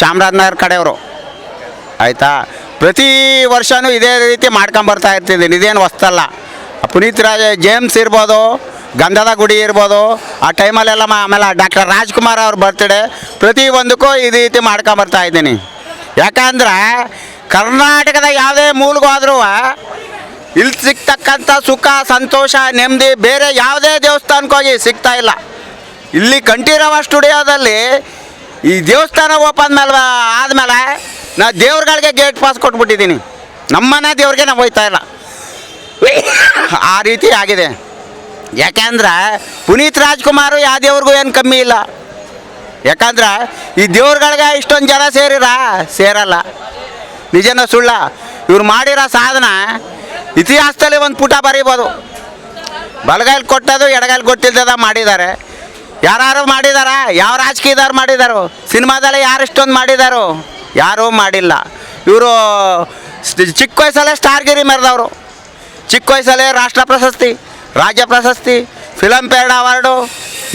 ಚಾಮರಾಜನಗರ ಕಡೆಯವರು. ಆಯಿತಾ? ಪ್ರತಿ ವರ್ಷವೂ ಇದೇ ರೀತಿ ಮಾಡ್ಕೊಂಬರ್ತಾ ಇರ್ತಿದ್ದೀನಿ. ಇದೇನು ಹೊಸ್ತಲ್ಲ. ಪುನೀತ್ ರಾಜ, ಜೇಮ್ಸ್ ಇರ್ಬೋದು, ಗಂಧದ ಗುಡಿ ಇರ್ಬೋದು, ಆ ಟೈಮಲ್ಲೆಲ್ಲ ಆಮೇಲೆ ಡಾಕ್ಟರ್ ರಾಜ್ಕುಮಾರ್ ಅವ್ರ ಬರ್ತಡೇ ಪ್ರತಿ ಒಂದಕ್ಕೂ ಈ ರೀತಿ ಮಾಡ್ಕೊಂಬರ್ತಾ ಇದ್ದೀನಿ. ಯಾಕಂದ್ರೆ ಕರ್ನಾಟಕದ ಯಾವುದೇ ಮೂಲಗಾದ್ರೂ ಇಲ್ಲಿ ಸಿಗ್ತಕ್ಕಂಥ ಸುಖ, ಸಂತೋಷ, ನೆಮ್ಮದಿ ಬೇರೆ ಯಾವುದೇ ದೇವಸ್ಥಾನಕ್ಕೆ ಹೋಗಿ ಸಿಗ್ತಾ ಇಲ್ಲ. ಇಲ್ಲಿ ಕಂಠೀರವ ಸ್ಟುಡಿಯೋದಲ್ಲಿ ಈ ದೇವಸ್ಥಾನ ಓಪನ್ ಮೇಲೆ ಆದಮೇಲೆ ನಾ ದೇವ್ರಗಳಿಗೆ ಗೇಟ್ ಪಾಸ್ ಕೊಟ್ಬಿಟ್ಟಿದ್ದೀನಿ. ನಮ್ಮನೆ ದೇವ್ರಿಗೆ ನಾವು ಹೋಯ್ತಾ ಇಲ್ಲ. ಆ ರೀತಿ ಆಗಿದೆ. ಯಾಕೆಂದ್ರೆ ಪುನೀತ್ ರಾಜ್ಕುಮಾರು ಯಾವ ದೇವ್ರಿಗೂ ಏನು ಕಮ್ಮಿ ಇಲ್ಲ? ಯಾಕಂದ್ರೆ ಈ ದೇವ್ರಗಳಿಗೆ ಇಷ್ಟೊಂದು ಜನ ಸೇರಿರ? ಸೇರಲ್ಲ. ನಿಜನ ಸುಳ್ಳ? ಇವ್ರು ಮಾಡಿರೋ ಸಾಧನ ಇತಿಹಾಸದಲ್ಲಿ ಒಂದು ಪುಟ ಬರೀಬೋದು. ಬಲಗೈಲಿ ಕೊಟ್ಟದು ಎಡಗೈಲಿ ಕೊಟ್ಟಿದ್ದದ ಮಾಡಿದ್ದಾರೆ. ಯಾರು ಮಾಡಿದಾರ? ಯಾವ ರಾಜಕೀಯದವ್ರು ಮಾಡಿದಾರು? ಸಿನಿಮಾದಲ್ಲಿ ಯಾರು ಇಷ್ಟೊಂದು ಮಾಡಿದಾರು? ಯಾರೂ ಮಾಡಿಲ್ಲ. ಇವರು ಚಿಕ್ಕ ವಯಸ್ಸಲ್ಲೇ ಸ್ಟಾರ್ಗಿರಿ ಮೆರೆದವರು. ಚಿಕ್ಕ ವಯಸ್ಸಲ್ಲೇ ರಾಷ್ಟ್ರ ಪ್ರಶಸ್ತಿ, ರಾಜ್ಯ ಪ್ರಶಸ್ತಿ ಫಿಲಮ್ ಫೇರ್ ಅವಾರ್ಡು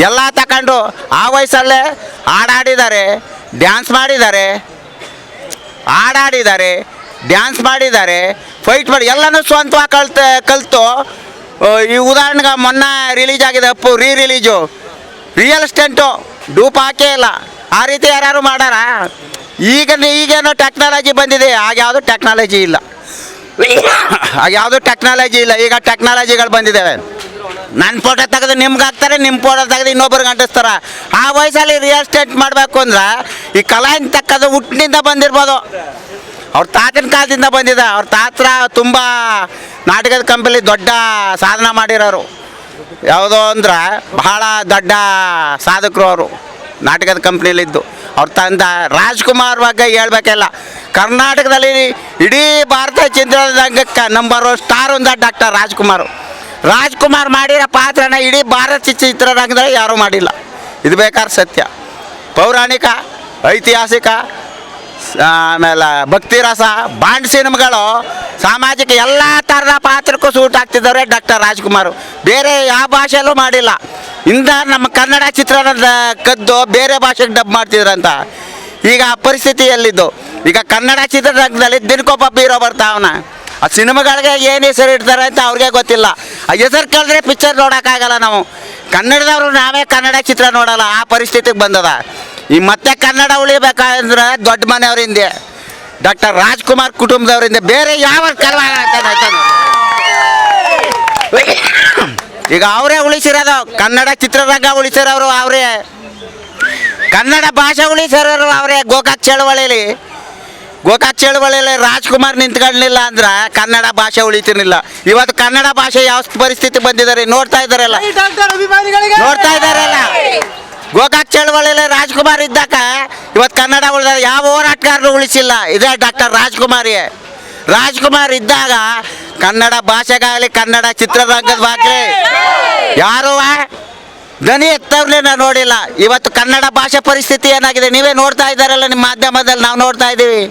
ಎಲ್ಲ ತಗೊಂಡು ಆ ವಯಸ್ಸಲ್ಲೇ ಹಾಡಾಡಿದ್ದಾರೆ, ಡ್ಯಾನ್ಸ್ ಮಾಡಿದ್ದಾರೆ, ಹಾಡಾಡಿದ್ದಾರೆ, ಡ್ಯಾನ್ಸ್ ಮಾಡಿದ್ದಾರೆ, ಫೈಟ್ ಮಾಡಿ ಎಲ್ಲನೂ ಸ್ವಂತವಾಗಿ ಕಲ್ತ, ಕಲಿತು, ಈ ಉದಾಹರಣೆಗೆ ಮೊನ್ನೆ ರಿಲೀಸ್ ಆಗಿದೆ ಅಪ್ಪು ರೀ ರಿಲೀಜು ರಿಯಲ್ ಎಸ್ಟೇಟು ಡೂಪ್ ಹಾಕೇ ಇಲ್ಲ. ಆ ರೀತಿ ಯಾರು ಮಾಡಾರ ಈಗ ಈಗೇನೋ ಟೆಕ್ನಾಲಜಿ ಬಂದಿದೆ. ಆಗ ಯಾವುದು ಟೆಕ್ನಾಲಜಿ ಇಲ್ಲ. ಆಗ ಯಾವುದು ಟೆಕ್ನಾಲಜಿ ಇಲ್ಲ. ಈಗ ಟೆಕ್ನಾಲಜಿಗಳು ಬಂದಿದ್ದಾವೆ ನನ್ನ ಫೋಟೋ ತೆಗೆದು ನಿಮ್ಗೆ ಹಾಕ್ತಾರೆ ನಿಮ್ಮ ಫೋಟೋ ತೆಗೆದು ಇನ್ನೊಬ್ರಿಗೆ ಅಂಟಿಸ್ತಾರೆ ಆ ವಯಸ್ಸಲ್ಲಿ ರಿಯಲ್ ಎಸ್ಟೇಟ್ ಮಾಡಬೇಕು ಅಂದ್ರೆ ಈ ಕಲಾಯಿನ ತಕ್ಕದು ಹುಟ್ಟಿನಿಂದ ಬಂದಿರ್ಬೋದು. ಅವ್ರ ತಾತನ ಕಾಲದಿಂದ ಬಂದಿದೆ. ಅವ್ರ ತಾತ್ರ ತುಂಬ ನಾಟಕದ ಕಂಪನಿ ದೊಡ್ಡ ಸಾಧನ ಮಾಡಿರೋರು. ಯಾವುದೋ ಅಂದ್ರೆ ಬಹಳ ದೊಡ್ಡ ಸಾಧಕರು ಅವರು. ನಾಟಕದ ಕಂಪ್ನಿಲಿದ್ದು ಅವ್ರ ತಂದ ರಾಜ್ಕುಮಾರ್ ಬಗ್ಗೆ ಹೇಳ್ಬೇಕಲ್ಲ. ಕರ್ನಾಟಕದಲ್ಲಿ ಇಡೀ ಭಾರತ ಚಿತ್ರರಂಗಕ್ಕೆ ನಂಬರ್ ಸ್ಟಾರ್ ಒಂದ ಡಾಕ್ಟರ್ ರಾಜ್ಕುಮಾರ್. ರಾಜ್ಕುಮಾರ್ ಮಾಡಿರೋ ಪಾತ್ರನ ಇಡೀ ಭಾರತ ಚಿತ್ರರಂಗದಲ್ಲಿ ಯಾರೂ ಮಾಡಿಲ್ಲ. ಇದು ಬೇಕಾದ್ರೆ ಸತ್ಯ. ಪೌರಾಣಿಕ, ಐತಿಹಾಸಿಕ ಆಮೇಲೆ ಭಕ್ತಿ ರಸ ಬಾಂಡ್ ಸಿನಿಮಾಗಳು ಸಾಮಾಜಿಕ ಎಲ್ಲ ಥರದ ಪಾತ್ರಕ್ಕೂ ಸೂಟ್ ಆಗ್ತಿದ್ದಾರೆ ಡಾಕ್ಟರ್ ರಾಜ್ಕುಮಾರ್. ಬೇರೆ ಯಾವ ಭಾಷೆಯಲ್ಲೂ ಮಾಡಿಲ್ಲ. ಇಂದ ನಮ್ಮ ಕನ್ನಡ ಚಿತ್ರದ ಕದ್ದು ಬೇರೆ ಭಾಷೆಗೆ ಡಬ್ ಮಾಡ್ತಿದ್ರಂತ. ಈಗ ಆ ಪರಿಸ್ಥಿತಿ ಎಲ್ಲಿದ್ದು? ಈಗ ಕನ್ನಡ ಚಿತ್ರರಂಗದಲ್ಲಿ ದಿನಕ್ಕೊಬ್ಬ ಬೀರೋ ಬರ್ತಾವನ ಆ ಸಿನಿಮಾಗಳಿಗೆ ಏನು ಹೆಸರು ಇಡ್ತಾರೆ ಅಂತ ಅವ್ರಿಗೆ ಗೊತ್ತಿಲ್ಲ. ಆ ಹೆಸರು ಕೇಳಿದ್ರೆ ಪಿಕ್ಚರ್ ನೋಡೋಕ್ಕಾಗಲ್ಲ ನಾವು. ಕನ್ನಡದವರು ನಾವೇ ಕನ್ನಡ ಚಿತ್ರ ನೋಡಲ್ಲ, ಆ ಪರಿಸ್ಥಿತಿಗೆ ಬಂದದ. ಈ ಮತ್ತೆ ಕನ್ನಡ ಉಳಿಬೇಕಂದ್ರೆ ದೊಡ್ಡ ಮನೆಯವರಿಂದ ಡಾಕ್ಟರ್ ರಾಜ್ಕುಮಾರ್ ಕುಟುಂಬದವರಿಂದ ಬೇರೆ ಯಾವ ಆಯ್ತಾನೆ? ಈಗ ಅವರೇ ಉಳಿಸಿರೋದು ಕನ್ನಡ ಚಿತ್ರರಂಗ ಉಳಿಸಿರೋರು ಅವರೇ. ಕನ್ನಡ ಭಾಷೆ ಉಳಿಸಿರೋರು ಅವರೇ. ಗೋಕಾಕ್ ಚಳವಳಿಲಿ ಗೋಕಾಕ್ ಚಳುವಳಿಲಿ ರಾಜ್ಕುಮಾರ್ ನಿಂತ್ಕೊಳ್ಳಿಲ್ಲ ಅಂದ್ರೆ ಕನ್ನಡ ಭಾಷೆ ಉಳಿತಿರ್ಲಿಲ್ಲ. ಇವತ್ತು ಕನ್ನಡ ಭಾಷೆ ಯಾವ ಪರಿಸ್ಥಿತಿ ಬಂದಿದ್ದಾರೆ ನೋಡ್ತಾ ಇದ್ದಾರಲ್ಲ? ನೋಡ್ತಾ ಇದ್ದಾರಲ್ಲ? ಗೋಕಾಕ್ ಚಳವಳಿಯಲ್ಲಿ ರಾಜ್ಕುಮಾರ್ ಇದ್ದಾಗ ಇವತ್ತು ಕನ್ನಡ ಉಳಿದ ಯಾವ ಹೋರಾಟಗಾರರು ಉಳಿಸಿಲ್ಲ. ಇದೇ ಡಾಕ್ಟರ್ ರಾಜ್ಕುಮಾರಿ ರಾಜ್ಕುಮಾರ್ ಇದ್ದಾಗ ಕನ್ನಡ ಭಾಷೆಗಾಗಲಿ, ಕನ್ನಡ ಚಿತ್ರರಂಗದ ಬಗ್ಗೆ ಯಾರು ದನಿ ಎತ್ತವ್ರನ್ನೇ ನಾನು ನೋಡಿಲ್ಲ. ಇವತ್ತು ಕನ್ನಡ ಭಾಷೆ ಪರಿಸ್ಥಿತಿ ಏನಾಗಿದೆ? ನೀವೇ ನೋಡ್ತಾ ಇದ್ದಾರಲ್ಲ, ನಿಮ್ಮ ಮಾಧ್ಯಮದಲ್ಲಿ ನಾವು ನೋಡ್ತಾ ಇದ್ದೀವಿ.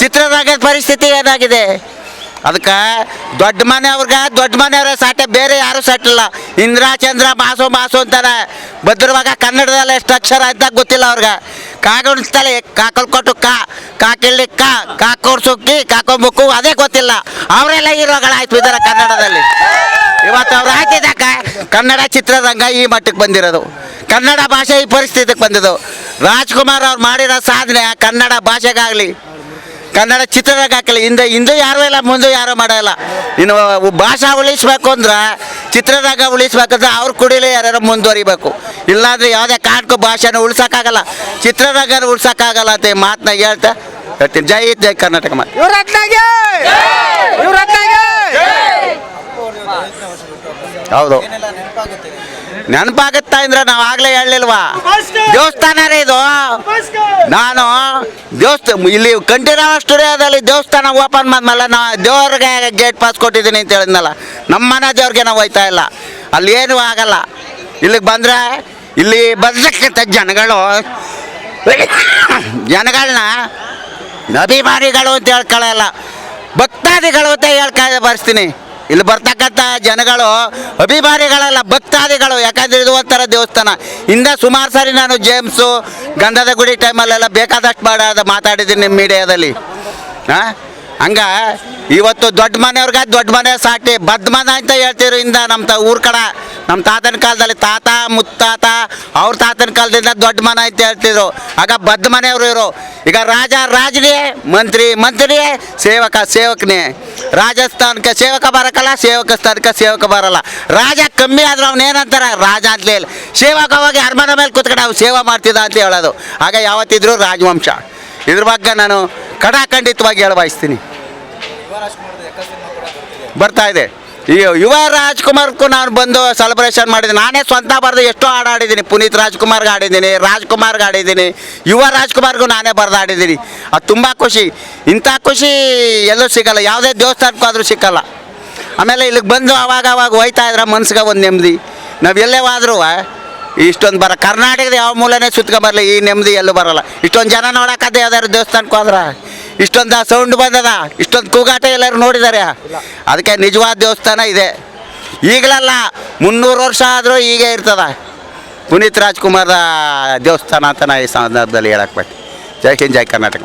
ಚಿತ್ರರಂಗದ ಪರಿಸ್ಥಿತಿ ಏನಾಗಿದೆ? ಅದಕ್ಕೆ ದೊಡ್ಡ ಮನೆಯವ್ರಿಗೆ ದೊಡ್ಡ ಮನೆಯವ್ರ ಸಾಟೆ ಬೇರೆ ಯಾರು ಸಾಟಿಲ್ಲ ಇಂದ್ರ, ಚಂದ್ರ, ಮಾಸು ಮಾಸು ಅಂತಾರೆ ಬದ್ರವಾಗ ಕನ್ನಡದಲ್ಲಿ ಎಷ್ಟು ಅಕ್ಷರ ಅಂತ ಗೊತ್ತಿಲ್ಲ ಅವ್ರಿಗೆ. ಕಾಗುಣಿಸ್ತಲೆ ಕಾಕಲ್ ಕೊಟ್ಟು ಕಾ, ಕಾಕಿಳ್ಳಿ ಕಾ ಸುಕ್ಕಿ ಕಿ ಕಾಕೊಂಬುಕ್ಕು ಅದೇ ಗೊತ್ತಿಲ್ಲ. ಅವರೆಲ್ಲ ಹೀರೋಗಳಾಯ್ತು ಇದಾರೆ ಕನ್ನಡದಲ್ಲಿ. ಇವತ್ತು ಅವ್ರು ಹಾಕಿದಾಗ ಕನ್ನಡ ಚಿತ್ರರಂಗ ಈ ಮಟ್ಟಕ್ಕೆ ಬಂದಿರೋದು. ಕನ್ನಡ ಭಾಷೆ ಈ ಪರಿಸ್ಥಿತಿಗೆ ಬಂದಿದ್ದು. ರಾಜ್ಕುಮಾರ್ ಅವ್ರು ಮಾಡಿರೋ ಸಾಧನೆ ಕನ್ನಡ ಭಾಷೆಗಾಗಲಿ. ಕನ್ನಡ ಚಿತ್ರರಂಗ ಹಾಕಲ್ಲ. ಹಿಂದೆ ಹಿಂದೆ ಯಾರೂ ಇಲ್ಲ ಮುಂದೆ ಯಾರೂ ಮಾಡೋಲ್ಲ ಇನ್ನು ಭಾಷಾ ಉಳಿಸ್ಬೇಕು ಅಂದ್ರೆ ಚಿತ್ರರಂಗ ಉಳಿಸ್ಬೇಕಂದ್ರೆ ಅವ್ರು ಕುಡಿಲೇ ಯಾರು ಮುಂದುವರಿಬೇಕು. ಇಲ್ಲಾಂದ್ರೆ ಯಾವುದೇ ಕಾರಣಕ್ಕೂ ಭಾಷೆನ ಉಳ್ಸೋಕ್ಕಾಗಲ್ಲ. ಚಿತ್ರರಂಗನ ಉಳ್ಸೋಕ್ಕಾಗಲ್ಲ ಅಂತ ಮಾತನ್ನ ಹೇಳ್ತಾ ಹೇಳ್ತೀನಿ. ಜೈ ಜೈ ಕರ್ನಾಟಕ ಮಾತು. ಹೌದು. ನೆನಪಾಗುತ್ತಾ ಅಂದ್ರೆ ನಾವು ಆಗ್ಲೇ ಹೇಳಲಿಲ್ವಾ? ದೇವಸ್ಥಾನ ರೀ ಇದು. ನಾನು ದೇವಸ್ಥಾನ ಇಲ್ಲಿ ಕಂಠೀರವ ಸ್ಟುಡಿಯೋದಲ್ಲಿ ದೇವಸ್ಥಾನ ಓಪನ್ ಮಾಡಿದ್ಮೇಲೆ ನಾ ದೇವ್ರಿಗೆ ಗೇಟ್ ಪಾಸ್ ಕೊಟ್ಟಿದ್ದೀನಿ ಅಂತ ಹೇಳಿದ್ನಲ್ಲ ನಮ್ಮ ಮನೆ ದೇವ್ರಿಗೆ ನಾವು ಹೋಯ್ತಾ ಇಲ್ಲ. ಅಲ್ಲಿ ಏನೂ ಆಗಲ್ಲ. ಇಲ್ಲಿಗೆ ಬಂದ್ರೆ ಇಲ್ಲಿ ಬದಲಕ್ಕಿಂತ ಜನಗಳು ಜನಗಳನ್ನ ಅಭಿಮಾನಿಗಳು ಅಂತ ಹೇಳ್ಕೊಳ್ಳಲ್ಲ ಭಕ್ತಾದಿಗಳು ಅಂತ ಹೇಳ್ಕೊಳ್ಳ ಬರ್ಸ್ತೀನಿ. ಇಲ್ಲಿ ಬರ್ತಕ್ಕಂಥ ಜನಗಳು ಅಭಿಮಾನಿಗಳಲ್ಲ ಭಕ್ತಾದಿಗಳು, ಯಾಕಂದ್ರೆ ಇದು ಒಂಥರ ದೇವಸ್ಥಾನ. ಇಂದ ಸುಮಾರು ಸಾರಿ ನಾನು ಜೇಮ್ಸು ಗಂಧದ ಗುಡಿ ಟೈಮಲ್ಲೆಲ್ಲ ಬೇಕಾದಷ್ಟು ಮಾಡಾದ ಮಾತಾಡಿದ್ದೀನಿ ನಿಮ್ಮ ಮೀಡಿಯಾದಲ್ಲಿ. ಹಾಂ ಹಂಗ, ಇವತ್ತು ದೊಡ್ಡ ಮನೆಯವ್ರಿಗೆ ದೊಡ್ಡ ಮನೆ ಸಾಟಿ. ಬದ್ಮನ ಮನೆ ಅಂತ ಹೇಳ್ತಿದ್ರು ಇಂದ ನಮ್ಮ ತ ಊರ ಕಡ. ನಮ್ಮ ತಾತನ ಕಾಲದಲ್ಲಿ ತಾತ, ಮುತ್ತಾತ, ಅವ್ರ ತಾತನ ಕಾಲದಿಂದ ದೊಡ್ಡ ಮನೆ ಅಂತ ಹೇಳ್ತಿದ್ರು. ಆಗ ಬದ್ ಮನೆಯವರು ಇವರು. ಈಗ ರಾಜ ರಾಜನೇ ಮಂತ್ರಿ, ಮಂತ್ರಿಯೇ, ಸೇವಕ, ಸೇವಕನೇ. ರಾಜಸ್ಥಾನಕ್ಕೆ ಸೇವಕ ಬರಕಲ್ಲ, ಸೇವಕ ಸ್ಥಾನಕ್ಕೆ ಸೇವಕ ಬರಲ್ಲ. ರಾಜ ಕಮ್ಮಿ ಆದ್ರೆ ಅವ್ನು ಏನಂತಾರೆ? ರಾಜ ಅಂತಲೇ ಇಲ್ಲ ಸೇವಕ ಹೋಗಿ ಅರಮನೆ ಮೇಲೆ ಕೂತ್ಕೊಂಡು ಅವ್ನು ಸೇವೆ ಮಾಡ್ತಿದ್ದ ಅಂತ ಹೇಳೋದು. ಆಗ ಯಾವತ್ತಿದ್ರು ರಾಜವಂಶ. ಇದ್ರ ಬಗ್ಗೆ ನಾನು ಕಡಾಖಂಡಿತವಾಗಿ ಹೇಳ ಬಯಸ್ತೀನಿ ಬರ್ತಾ ಇದೆ. ಯುವ ರಾಜ್ಕುಮಾರ್ಗೂ ನಾನು ಬಂದು ಸೆಲೆಬ್ರೇಷನ್ ಮಾಡಿದ್ದೀನಿ. ನಾನೇ ಸ್ವಂತ ಬರೆದು ಎಷ್ಟೋ ಹಾಡು ಆಡಿದ್ದೀನಿ ಪುನೀತ್ ರಾಜ್ಕುಮಾರ್ಗೆ ಆಡಿದ್ದೀನಿ ರಾಜ್ಕುಮಾರ್ಗೆ ಆಡಿದ್ದೀನಿ ಯುವ ರಾಜ್ಕುಮಾರ್ಗೂ ನಾನೇ ಬರೆದು ಆಡಿದ್ದೀನಿ ಅದು ತುಂಬ ಖುಷಿ. ಇಂಥ ಖುಷಿ ಎಲ್ಲೂ ಸಿಗಲ್ಲ. ಯಾವುದೇ ದೇವಸ್ಥಾನಕ್ಕೂ ಆದರೂ ಸಿಕ್ಕಲ್ಲ. ಆಮೇಲೆ ಇಲ್ಲಿಗೆ ಬಂದು ಅವಾಗ ಅವಾಗ ಹೋಯ್ತಾ ಇದ್ರೆ ಮನ್ಸಿಗೆ ಒಂದು ನೆಮ್ಮದಿ. ನಾವು ಎಲ್ಲೇ ಹೋದ್ರೂ ಇಷ್ಟೊಂದು ಬರ. ಕರ್ನಾಟಕದ ಯಾವ ಮೂಲನೇ ಸುತ್ಕೊಂಬರಲಿ ಈ ನೆಮ್ಮದಿ ಎಲ್ಲೂ ಬರಲ್ಲ. ಇಷ್ಟೊಂದು ಜನ ನೋಡಕ್ಕಂತ ಯಾವ್ದಾದ್ರು ದೇವಸ್ಥಾನಕ್ಕೆ ಹೋದ್ರ? ಇಷ್ಟೊಂದು ಸೌಂಡ್ ಬಂದದ. ಇಷ್ಟೊಂದು ಕೂಗಾಟ ಎಲ್ಲರೂ ನೋಡಿದ್ದಾರೆ ಅದಕ್ಕೆ ನಿಜವಾದ ದೇವಸ್ಥಾನ ಇದೆ. ಈಗಲಲ್ಲ ಮುನ್ನೂರು ವರ್ಷ ಆದರೂ ಹೀಗೆ ಇರ್ತದ. ಪುನೀತ್ ರಾಜ್ಕುಮಾರ್ದ ದೇವಸ್ಥಾನ ಅಂತ ನಾ ಈ ಸಂದರ್ಭದಲ್ಲಿ ಹೇಳಕ್ಕೆ ಜೈ ಹಿಂದ್, ಜೈ ಕರ್ನಾಟಕ